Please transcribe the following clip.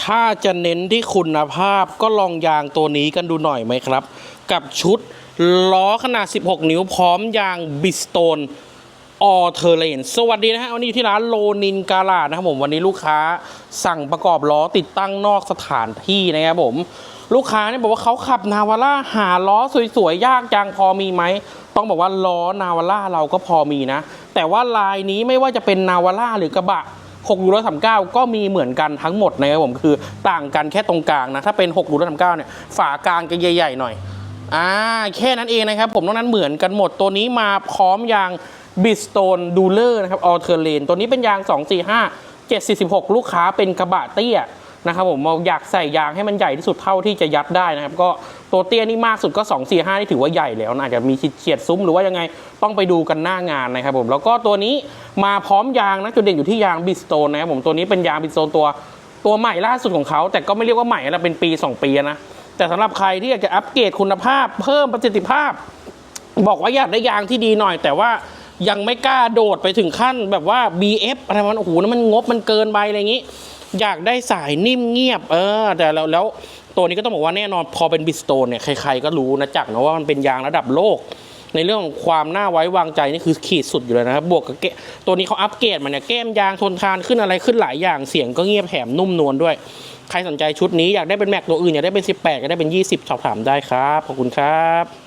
ถ้าจะเน้นที่คุณภาพก็ลองยางตัวนี้กันดูหน่อยไหมครับ กับชุดล้อขนาด 16 นิ้วพร้อมยางบิสโตนออเทอร์เลนสวัสดีนะฮะ วันนี้อยู่ที่ร้านโลนินกาลาดนะครับผม วันนี้ลูกค้าสั่งประกอบล้อติดตั้งนอกสถานที่นะครับผม ลูกค้าเนี่ยบอกว่าเขาขับนาวาร่าหาล้อสวยๆ ยากจังพอมีไหม ต้องบอกว่าล้อนาวาร่าเราก็พอมีนะ แต่ว่าลายนี้ไม่ว่าจะเป็นนาวาร่าหรือกระบะ 6ยูโร39 ก็มีเหมือนกันทั้งหมดนะครับผมคือต่างกันแค่ตรงกลางนะถ้าเป็น6ยูโร39เนี่ยฝากลางจะใหญ่ๆหน่อยอ่าแค่นั้นเองนะครับผมตรงนั้นเหมือนกันหมดตัวนี้มาพร้อมยางบิสโตนดูเลอร์นะครับออเทอร์เลนตัวนี้เป็นยาง 245 746 ลูกค้าเป็นกระบะเตี้ย นะครับผมเราอยากใส่ยางให้มันใหญ่ที่สุดเท่าที่จะยัดได้นะครับ ก็ตัวเตี้ยนี่มากสุดก็ 245 นี่ถือว่าใหญ่แล้วนะอาจจะมีเฉียดซุ้มหรือว่ายังไงต้องไปดูกันหน้างานนะครับผมแล้วก็ตัวนี้มาพร้อมยางนะจุดเด่นอยู่ที่ยางบิสโตนนะครับผมตัวนี้เป็นยางบิสโตนตัวตัวใหม่ล่าสุดของเขา แต่ก็ไม่เรียกว่าใหม่นะเป็นปี 2 ปีนะแต่สำหรับใครที่อยากจะอัปเกรดคุณภาพ เพิ่มประสิทธิภาพ บอกว่าอยากได้ยางที่ดีหน่อย แต่ว่ายังไม่กล้าโดดไปถึงขั้นแบบว่า BF อะไรมันโอ้โหนั่นมันงบมันเกินไปอะไรอย่างนี้ อยากได้สายนิ่มเงียบ เออ แต่แล้วแล้วตัวนี้ก็ต้องบอกว่าแน่นอนพอเป็นบิสโตนเนี่ย ใครๆก็รู้นะจักนะว่ามันเป็นยางระดับโลก ในเรื่องของความน่าไว้วางใจนี่คือขีดสุดอยู่เลยนะครับ บวกกับตัวนี้เขาอัปเกรดมาเนี่ยแก้มยางทนทานขึ้นอะไรขึ้นหลายอย่างเสียงก็เงียบแถมนุ่มนวลด้วย ใครสนใจชุดนี้อยากได้เป็นแม็กตัวอื่นอยากได้เป็น 18อยากได้เป็น 20 สอบถามได้ครับขอบคุณครับ